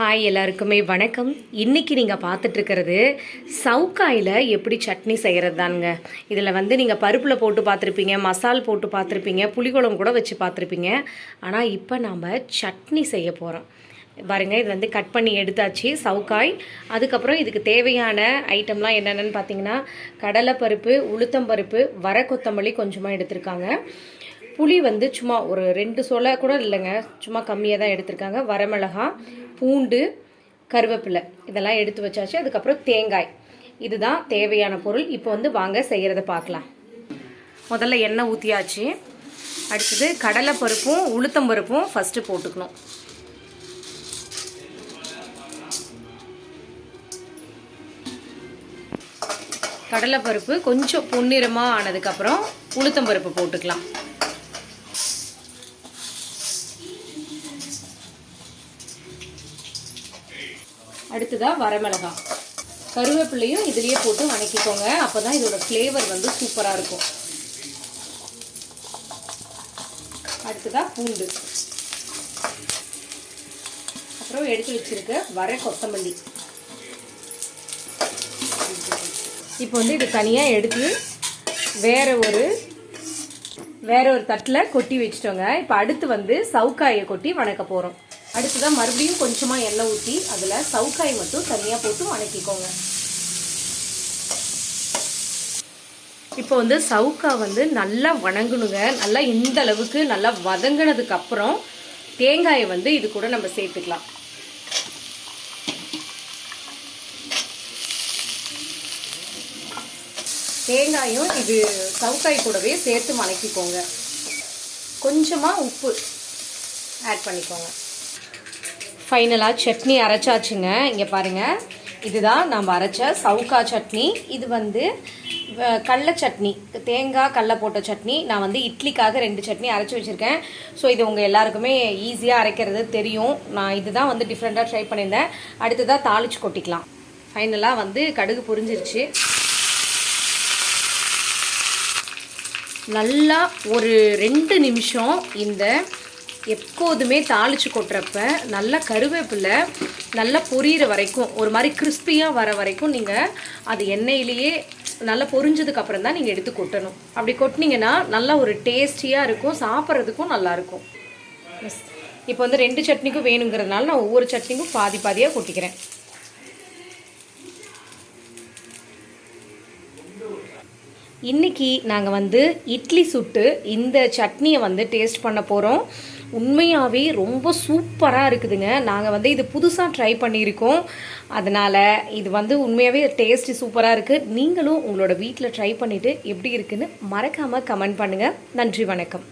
Hi எல்லாருக்குமே வணக்கம். இன்னைக்கு நீங்கள் பார்த்துட்ருக்கிறது சவுக்காயில் எப்படி சட்னி செய்கிறது தானுங்க இதில் வந்து நீங்கள் பருப்பில் போட்டு பார்த்துருப்பீங்க மசால் போட்டு பார்த்துருப்பீங்க புளிக்குழம்பு கூட வச்சு பார்த்துருப்பீங்க. ஆனால் இப்போ நாம் சட்னி செய்ய போகிறோம் பாருங்க இது வந்து கட் பண்ணி எடுத்தாச்சு சவுக்காய். அதுக்கப்புறம் இதுக்கு தேவையான ஐட்டம்லாம் என்னென்னு பார்த்தீங்கன்னா கடலைப்பருப்பு உளுத்தம்பருப்பு வர கொத்தமல்லி கொஞ்சமாக எடுத்திருக்காங்க. புளி வந்து சும்மா ஒரு ரெண்டு சொலை கூட இல்லைங்க. சும்மா கம்மியாக தான் எடுத்திருக்காங்க. வரமிளகா பூண்டு கருவேப்பிலை. இதெல்லாம் எடுத்து வச்சாச்சு. அதுக்கப்புறம் தேங்காய். இதுதான் தேவையான பொருள். இப்போ வந்து வாங்க செய்கிறத பார்க்கலாம். முதல்ல எண்ணெய் ஊற்றியாச்சு அடுத்தது கடலைப்பருப்பும் உளுத்தம்பருப்பும் ஃபஸ்ட்டு போட்டுக்கணும். கடலைப்பருப்பு கொஞ்சம் பொன்னிறமாக ஆனதுக்கப்புறம் உளுத்தம்பருப்பு போட்டுக்கலாம். அடுத்ததாக வரமிளகாய் கருவேப்பிலையும் இதுலேயே போட்டு வணக்கிக்கோங்க. அப்போ தான் இதோட ஃப்ளேவர் வந்து சூப்பராக இருக்கும். அடுத்ததாக பூண்டு. அப்புறம் எடுத்து வச்சுருக்க வர கொத்தமல்லி. இப்போ வந்து இது தனியாக எடுத்து வேற ஒரு வேற ஒரு தட்டில் கொட்டி வச்சுட்டோங்க. இப்போ அடுத்து வந்து சவுக்காயை கொட்டி வணக்க போகிறோம் அடுத்ததான் மறுபடியும் கொஞ்சமாக எண்ணெய் ஊற்றி அதில் சவுக்காய் மட்டும் தனியாக போட்டு வணக்கிக்கோங்க. இப்போ வந்து சவுக்கா வந்து நல்லா வணங்கணுங்க. நல்லா இந்த அளவுக்கு நல்லா வதங்கினதுக்கு அப்புறம் தேங்காயை வந்து இது கூட நம்ம சேர்த்துக்கலாம். தேங்காயும் இது சவுக்காய் கூடவே சேர்த்து வணக்கிக்கோங்க. கொஞ்சமாக உப்பு ஆட் பண்ணிக்கோங்க. ஃபைனலாக சட்னி அரைச்சாச்சுங்க. இங்கே பாருங்கள் இதுதான் நம்ம அரைச்ச சவுக்கா சட்னி. இது வந்து கடல சட்னி. தேங்காய் கடல போட்ட சட்னி. நான் வந்து இட்லிக்காக ரெண்டு சட்னி அரைச்சி வச்சுருக்கேன். ஸோ இது உங்கள் எல்லாருக்குமே ஈஸியாக அரைக்கிறது தெரியும். நான் இதுதான் வந்து டிஃப்ரெண்ட்டாக ட்ரை பண்ணியிருந்தேன். அடுத்ததாக தாளிச்சு கொட்டிக்கலாம். ஃபைனலாக வந்து கடுகு புரிஞ்சிருச்சு. நல்லா ஒரு ரெண்டு நிமிஷம் இந்த எப்போதுமே தாளித்து கொட்டுறப்ப நல்லா கருவேப்பிலை நல்லா பொரியிற வரைக்கும் ஒரு மாதிரி கிறிஸ்பியாக வர வரைக்கும் நீங்கள் அது எண்ணெயிலேயே நல்லா பொரிஞ்சதுக்கு அப்புறம் தான் நீங்கள் எடுத்து கொட்டணும். அப்படி கொட்டினீங்கன்னா நல்லா ஒரு டேஸ்டியாக இருக்கும் சாப்பிட்றதுக்கும் நல்லாயிருக்கும் இப்போ வந்து ரெண்டு சட்னிக்கும் வேணுங்கிறதுனால நான் ஒவ்வொரு சட்னிக்கும் பாதி பாதியாக கொட்டிக்கிறேன். இன்றைக்கி நாங்கள் வந்து இட்லி சுட்டு இந்த சட்னியை வந்து டேஸ்ட் பண்ண போகிறோம் உண்மையாகவே ரொம்ப சூப்பராக இருக்குதுங்க. நாங்கள் வந்து இது புதுசாக ட்ரை பண்ணியிருக்கோம். அதனால் இது வந்து உண்மையாகவே டேஸ்ட்டு சூப்பராக இருக்குது நீங்களும் உங்களோட வீட்டில் ட்ரை பண்ணிவிட்டு எப்படி இருக்குன்னு மறக்காமல் கமெண்ட் பண்ணுங்கள் நன்றி வணக்கம்.